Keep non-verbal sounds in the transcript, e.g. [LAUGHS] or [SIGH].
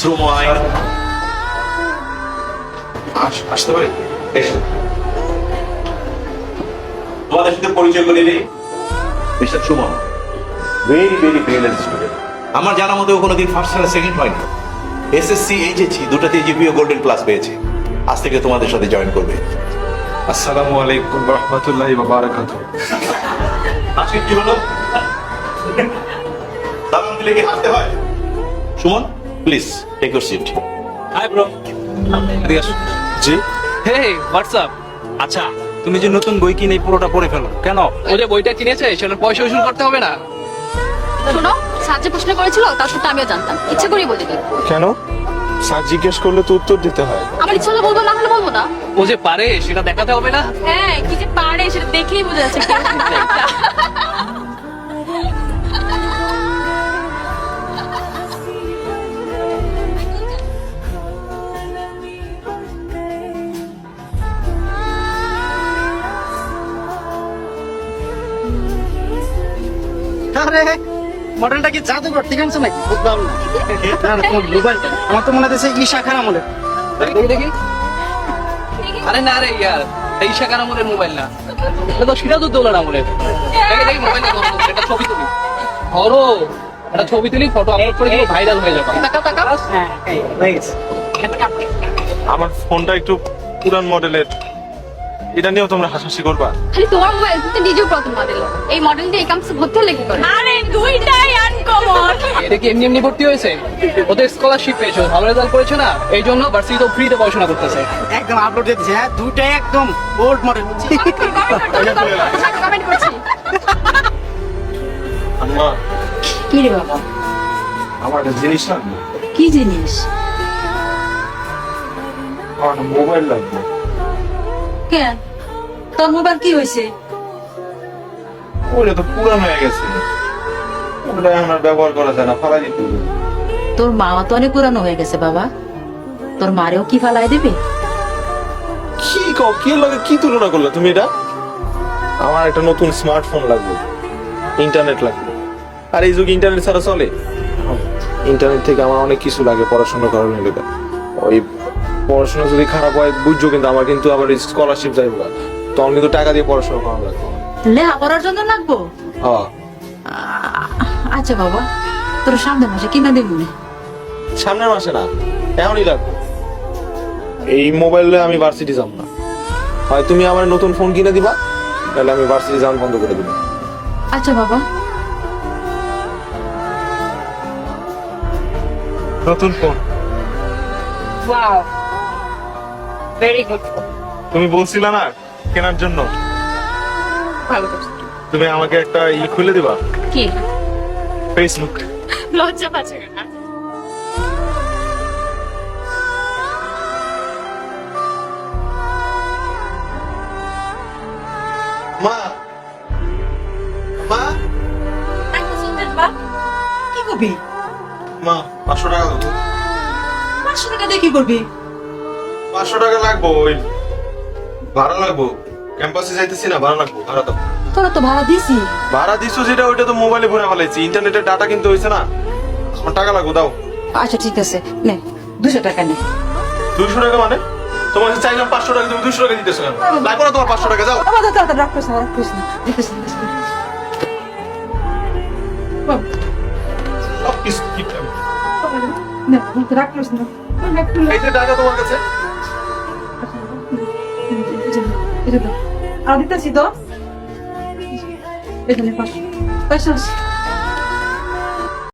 শ্রম আইন আসতে পারি? তোমাদের সাথে পরিচয় করে দিই mister Suman very very brilliant student আমার জানা মতে কোনোদিন ফার্স্ট আর সেকেন্ড হয়নি। এসএসসি এইচএসসি দুটাতে জিপিও গোল্ডেন ক্লাস পেয়েছে। আজ থেকে তোমাদের সাথে জয়েন করবে। আসসালামু আলাইকুম রহমতুল্লাহি বারাকাতু আজকে কি হলো? দিলে কি হাসতে হয়? Suman? Please take your seat hi bro G? Hey WhatsApp আচ্ছা তুমি যে নতুন বই কিনে পুরোটা পড়ে ফেলো কেন? ও যে বইটা কিনেছে সেটার পয়সা উসুল করতে হবে না। শোনো স্যার যে প্রশ্ন করেছিল তার সত্যি আমিও জানতাম। ইচ্ছে করেই বলিনি কেন? স্যার জিজ্ঞেস করলে তো উত্তর দিতে হয়। আমার ইচ্ছে হলে বলব না হলে বলব না। ও যে পারে সেটা দেখাতে হবে না? হ্যাঁ কি যে পারে সেটা দেখেই বোঝা যাচ্ছে। [LAUGHS] [LAUGHS] আরে মডেলটা কি জাদুঘর ঠিক আছে নাকি? বুঝলাম না। না, না, মোবাইলটা আমার তো মনে হচ্ছে ঈশা খান আমলের। দেখি দেখি? আরে না রে ইয়ার এই শাখার আমলের মোবাইল না। এটা তো সিরাজউদ্দৌলার আমলের। দেখি দেখি মোবাইলটা এটা ছবি তুলি। ধরো একটা ছবি তুলি ফটো আপলোড করে দিলে ভাইরাল হয়ে যাবে। হ্যাঁ আমার ফোনটা একটু পুরান মডেলের এটা নিয়েও তোমরা হাসাহাসি করবা। খালি তোমার মোবাইল তুমি নিজেও প্রথম মডেল এই মডেল দিয়ে এই কামসে ভর্তি হলে কি করে? আরে দুইটাই আনকমন এটা কি এমনি এমনি ভর্তি হয়েছে? ওদের স্কলারশিপ পেয়েছ ভালো রেজাল্ট করেছ না? এই জন্য ভার্সিটি তো ফ্রিতে পড়াশোনা করতেছে। একদম আপলোড দিয়েছে হ্যাঁ দুইটাই একদম ওল্ড মডেল কমেন্ট করছি আম্মা। কি রে বাবা? আমার একটা জিনিস না কি জিনিস? আমার মোবাইল লাগবে। কেন তোর মোবাইল কি হয়েছে ওটা তো পুরান হয়ে গেছে। ওটা এখন আর ব্যবহার করা যায় না ফালাই দিতে তোর মাও তো অনেক পুরানো হয়ে গেছে বাবা। তোর মারেও কি ফালাই দিবে? কি কও কি লাগে কি তুলনা করলে তুমি এটা? আমার একটা নতুন স্মার্টফোন লাগবে। ইন্টারনেট লাগবে। আর এই যুগে ইন্টারনেট ছাড়া চলে? ইন্টারনেট থেকে আমার অনেক কিছু লাগে পড়াশোনা করার লেগে ওই পড়াশোনা যদি খারাপ হয় বুঝছ কিন্তু আমার কিন্তু আবার স্কলারশিপ যাইব তখন কিন্তু টাকা দিয়ে পড়াশোনা করা লাগবে। লেহা পড়ার জন্য লাগবো? হ্যাঁ। আচ্ছা বাবা তোর সামনের মাসে কিনা দিব না। সামনের মাসে না এখনই লাগবে। এই মোবাইলে আমি ভার্সিটি যাব না। হয় তুমি আমার নতুন ফোন কিনে দিবা তাহলে আমি ভার্সিটি যাওয়ান বন্ধ করে দিব। আচ্ছা বাবা। নতুন ফোন ওয়াও ভেরি গুড তুমি বলছিলে না কেনার জন্য? ভালো করছি। তুমি আমাকে একটা ই খুলে দিবা? কি? ফেসবুক লজ্জা পাচ্ছে না। মা। মা। কি করবি? মা পাঁচশো টাকা দেবো পাঁচশো টাকা দিয়ে কি করবি? পাঁচশো টাকা লাগবো ওই ভাড়া লাগবো। ক্যাম্পাসে যাইতেছি না ভাড়া লাগবো ভাড়া দাও। তোরা তো ভাড়া দিছি। ভাড়া দিছো যেটা ওইটা তো মোবাইলে ভরে ফেলাইছি। ইন্টারনেটের ডাটা কিন্তু হয়েছে না। আমার টাকা লাগবো দাও। আচ্ছা ঠিক আছে। নে দুশো টাকা নে। দুইশো টাকা মানে? তোমাকে চাইলাম পাঁচশো টাকা তুমি দুইশো টাকা দিতেছো কেন? লাগবো না তোমার পাঁচশো টাকা যাও। বাবা দাদা দাদা রাখ না। রাখ না সব কিছু ঠিক না রাখ না। এই যে টাকা তোমার কাছে। এটা দাও। আর দিতেছি তো